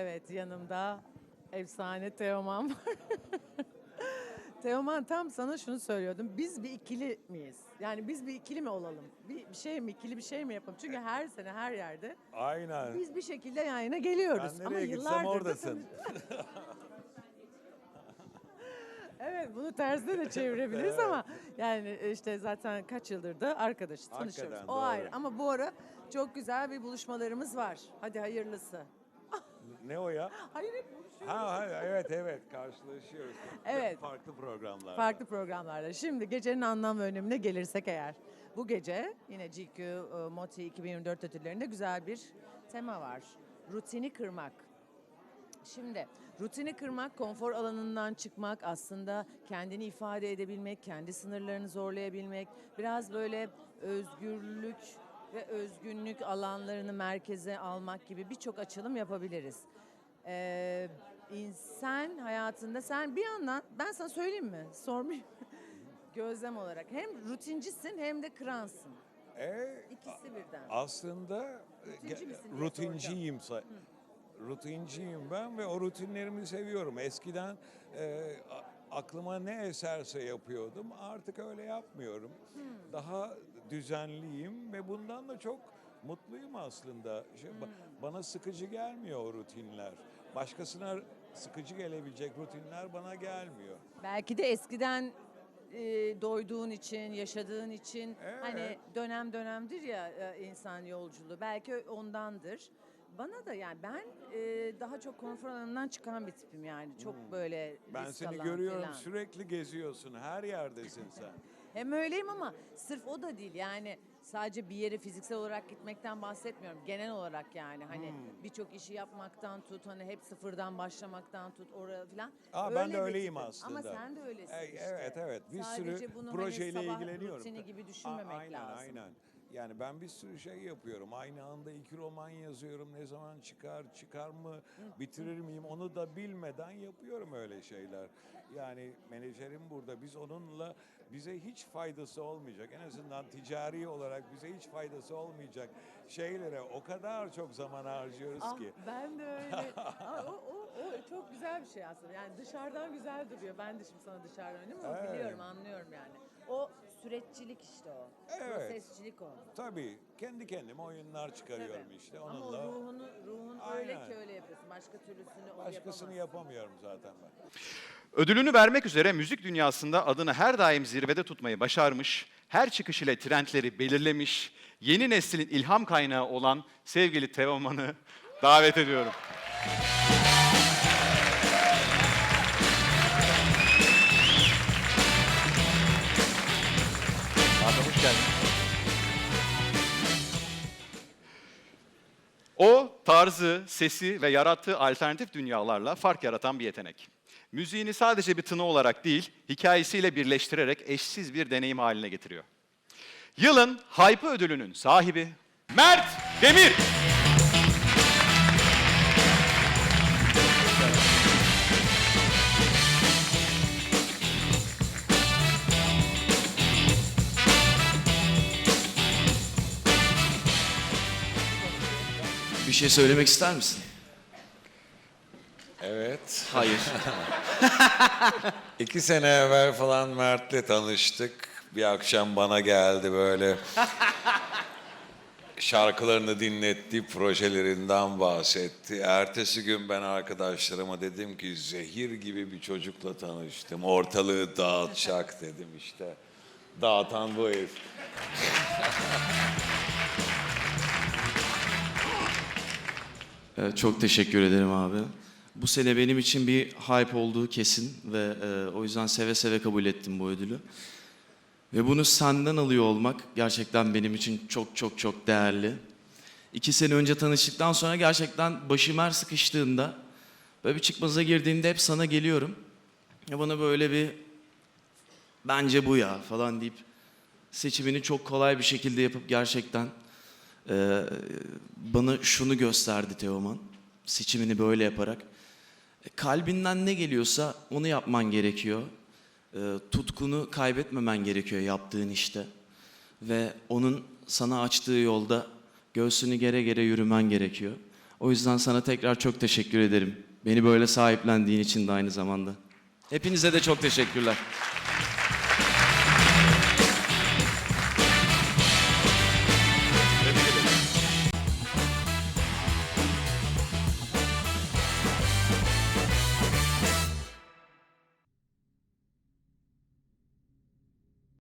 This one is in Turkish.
Evet yanımda efsane Teoman var. Teoman tam sana şunu söylüyordum. Biz bir ikili miyiz? Yani biz bir ikili mi olalım? Bir, bir şey mi ikili bir şey mi yapalım? Çünkü her sene her yerde Aynen. biz bir şekilde yayına geliyoruz. Ben Ama nereye gitsem yıllardır da oradasın. Evet bunu tersine de çevirebiliriz ama yani işte zaten kaç yıldır da arkadaşız, tanışıyoruz. Hakikaten, O doğru. ayrı ama bu ara çok güzel bir buluşmalarımız var. Hadi hayırlısı. Ne o ya? Hayır hep buluşuyoruz. Ha, ha evet evet karşılaşıyoruz. Evet. Farklı programlar. Farklı programlarda. Şimdi gecenin anlam ve önemine gelirsek eğer. Bu gece yine GQ e, Moti 2024 ödüllerinde güzel bir tema var. Rutini kırmak. Şimdi rutini kırmak, konfor alanından çıkmak, aslında kendini ifade edebilmek, kendi sınırlarını zorlayabilmek, biraz böyle özgürlük ve özgünlük alanlarını merkeze almak gibi birçok açılım yapabiliriz. Ee, insan hayatında sen bir yandan ben sana söyleyeyim mi? Sormayayım. Gözlem olarak hem rutincisin hem de kransın. E, İkisi birden. aslında e, Rutinci ge- misin diye rutinciyim. sa- Rutinciyim ben ve o rutinlerimi seviyorum. Eskiden e, a- aklıma ne eserse yapıyordum. Artık öyle yapmıyorum. Daha düzenliyim ve bundan da çok mutluyum aslında. Şey, Hmm. Bana sıkıcı gelmiyor o rutinler. Başkasına sıkıcı gelebilecek rutinler bana gelmiyor. Belki de eskiden e, doyduğun için, yaşadığın için Evet. hani dönem dönemdir ya e, insan yolculuğu. Belki ondandır. Bana da yani ben e, daha çok konfor alanından çıkan bir tipim yani. Çok böyle Hmm. Ben risk seni alan görüyorum falan. sürekli geziyorsun. Her yerdesin sen. Hem öyleyim ama sırf o da değil yani sadece bir yere fiziksel olarak gitmekten bahsetmiyorum. Genel olarak yani hani Hmm. birçok işi yapmaktan tut hani hep sıfırdan başlamaktan tut oraya falan. Aa, ben de bir öyleyim tipim. aslında. Ama sen de öylesin E, işte. Evet evet bir Sadece sürü bunu projeyle hani sabah ilgileniyorum. rutini gibi A- düşünmemek aynen, lazım. Aynen Yani ben bir sürü şey yapıyorum. Aynı anda iki roman yazıyorum. Ne zaman çıkar, çıkar mı, bitirir miyim onu da bilmeden yapıyorum öyle şeyler. Yani menajerim burada. Biz onunla bize hiç faydası olmayacak. En azından ticari olarak bize hiç faydası olmayacak şeylere o kadar çok zaman harcıyoruz Ah, ki. ben de öyle. Aa, o, o, o çok güzel bir şey aslında. Yani dışarıdan güzel duruyor. Ben de şimdi sana dışarıdan öyle ama Evet. biliyorum, anlıyorum yani. O süreççilik işte o. Evet. Prosesçilik o. Tabii kendi kendime oyunlar çıkarıyorum Tabii. işte. Ama Onunla o ruhunu, ruhun öyle Aynen. ki öyle yapıyorsun. Başka türlüsünü o başkasını yapamıyorum zaten ben. Ödülünü vermek üzere müzik dünyasında adını her daim zirvede tutmayı başarmış, her çıkış ile trendleri belirlemiş, yeni neslin ilham kaynağı olan sevgili Teoman'ı davet ediyorum. O tarzı, sesi ve yarattığı alternatif dünyalarla fark yaratan bir yetenek. Müziğini sadece bir tını olarak değil, hikayesiyle birleştirerek eşsiz bir deneyim haline getiriyor. Yılın Hype ödülünün sahibi Mert Demir. Bir şey söylemek ister misin? Evet. Hayır. İki sene evvel falan Mert'le tanıştık. Bir akşam bana geldi böyle. Şarkılarını dinletti, projelerinden bahsetti. Ertesi gün ben arkadaşlarıma dedim ki zehir gibi bir çocukla tanıştım. Ortalığı dağıtacak dedim işte. Dağıtan bu herif. Ee, çok teşekkür ederim abi. Bu sene benim için bir hype olduğu kesin ve e, o yüzden seve seve kabul ettim bu ödülü. Ve bunu senden alıyor olmak gerçekten benim için çok çok çok değerli. İki sene önce tanıştıktan sonra gerçekten başım her sıkıştığında, böyle bir çıkmaza girdiğimde hep sana geliyorum. Ya bana böyle bir bence bu ya falan deyip seçimini çok kolay bir şekilde yapıp gerçekten ee, bana şunu gösterdi Teoman. Seçimini böyle yaparak. E, Kalbinden ne geliyorsa onu yapman gerekiyor. Ee, tutkunu kaybetmemen gerekiyor yaptığın işte. Ve onun sana açtığı yolda göğsünü gere gere yürümen gerekiyor. O yüzden sana tekrar çok teşekkür ederim. Beni böyle sahiplendiğin için de aynı zamanda. Hepinize de çok teşekkürler.